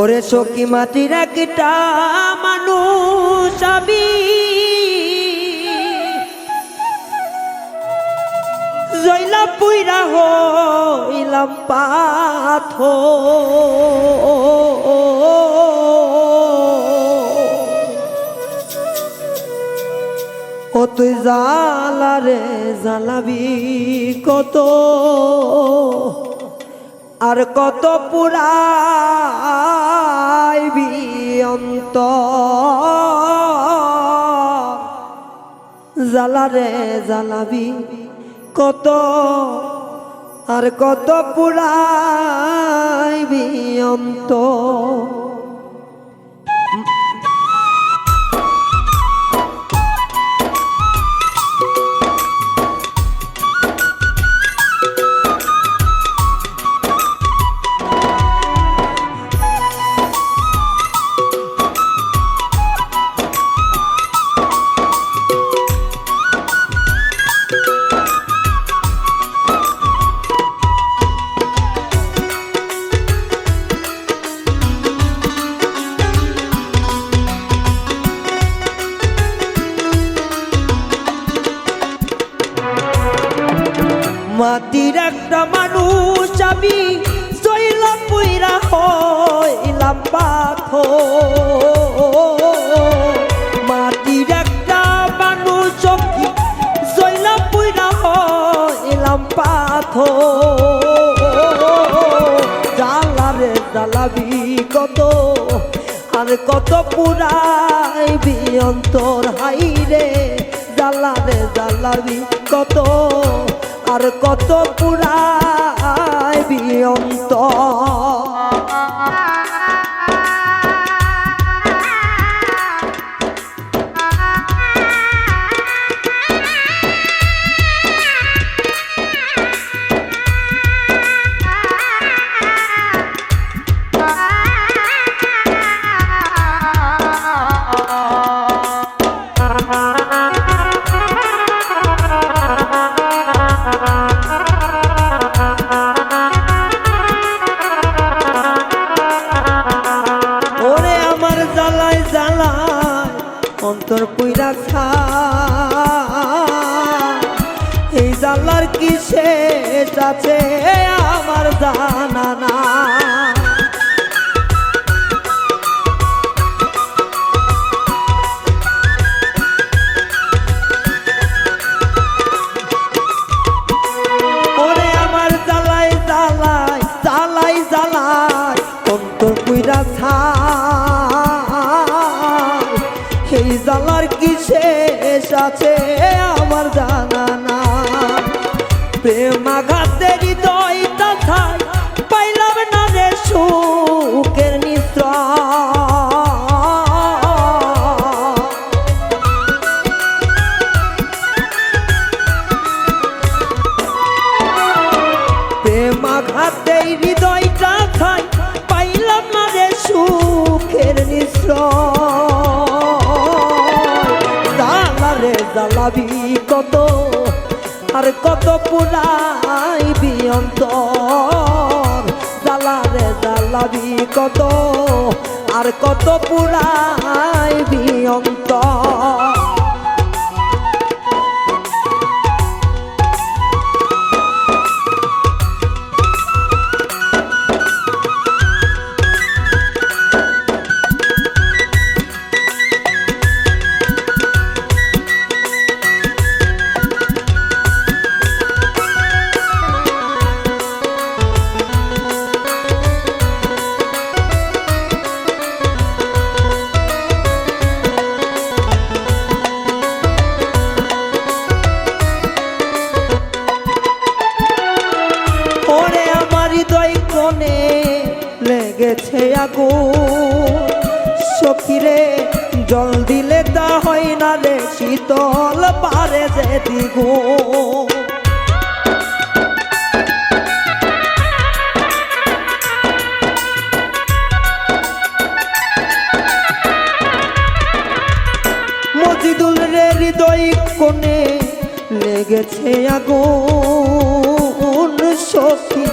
ওরে সখী মাটির একটা মানুষ আমি। জৈলা পুইরা হইলাম পাথ ও তুই জালারে জ্বালাবি কত? আর কত পুরাইবি অন্ত জ্বালারে জ্বালাবি কত আর কত পুরাইবি অন্ত মাটির একটা মানুষ আমি জইলা পুইরা হইলাম পাথ মাটির একটা মানুষ জইলা পুইরা হইলাম পাথ জ্বালারে জ্বালাবি কত আর কত পুরাইবি অন্তর হাইরে জ্বালারে জ্বালাবি কত আর কত পুরায় অন্তর আছে আমার জানা না। এই জ্বালার কি শেষ আছে? প্রেমাঘাতে হৃদয়টা ছাই পাইলাম না রে সুখের নিশ্রয় প্রেমাঘাতে হৃদয়টা খাই পাইলাম না রে সুখের জ্বালারে জ্বালাবি কত, আর কত পুরাইবি অন্তর। জ্বালারে জ্বালাবি কত আর কত পুরাইবি অন্তর। জল দিলে তা হয় না রে, শীতল পারে যে দ্বিগুণ মজিদুল রে হৃদয় কোণে লেগেছে আগুন, সখী।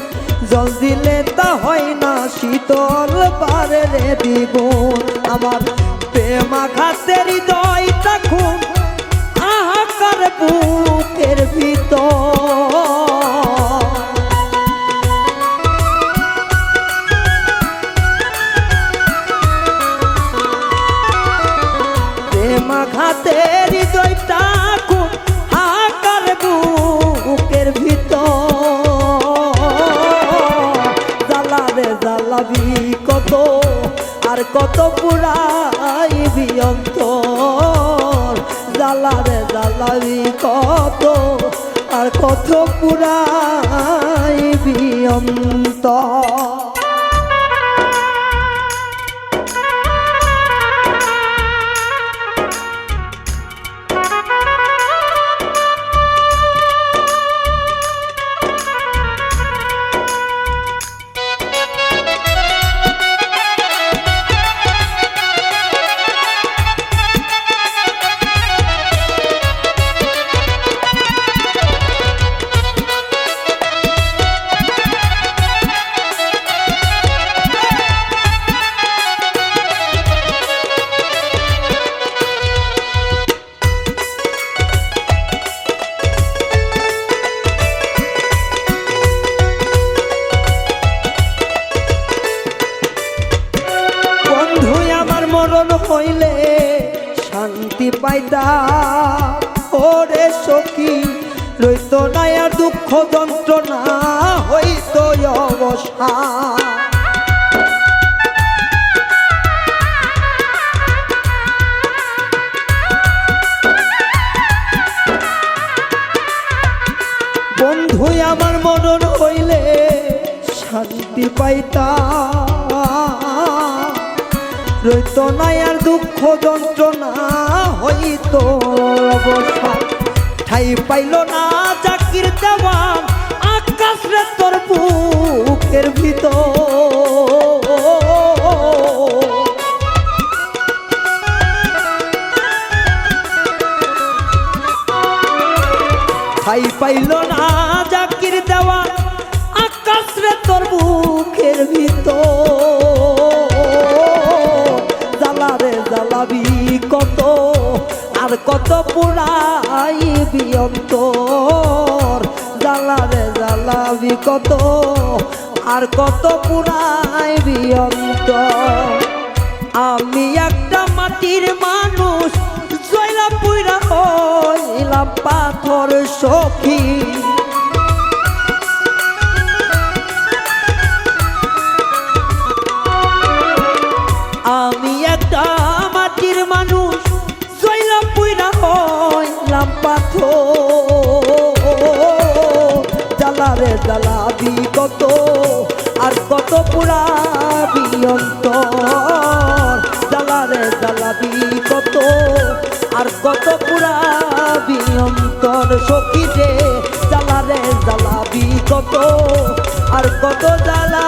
জল দিলে তা হয় হয় না, শীতল পারে রে দ্বিগুণ আমার প্রেমা খাতের হৃদয়টা খুন আহাকার বুকের ভিতর। প্রেমা খাতের হৃদয়টা খুন আহাকার বুকের ভিতর। জ্বালা রে জ্বালাবি কত, আর কত পুরাই বিয়ন্তর জ্বালারে জ্বালাবি কত আর কত পুরাইবি বিয়ন্তর। শান্তি পাইতা ওরে সখী, রইত না আর দুঃখ যন্ত্রণা, হইত অবসা বন্ধু, আমার মরণ হইলে শান্তি পাইতা রইত নাই আর দুঃখ যন্ত্রণা হইত অবস্থা। ঠাই পাইল না চাকির দেওয়ান আকাশ রে তোর বুকের ভিতর। ঠাই পাইল না জাকির দেওয়া আকাশ রে তোর বুকের ভিতর। কত, আর কত পুরাই বিয়ন্তর। জ্বালা রে জ্বালাবি কত, আর কত পুরাই বিয়ন্তর। আমি একটা মাটির মানুষ, জয়লা পুইরা হইলাম পাথর সখী। পুরাবি অন্তর। জ্বালা রে জ্বালাবি কত, আর কত পুরাবি অন্তর। সখী রে জ্বালারে জ্বালাবি কত, আর কত জ্বালা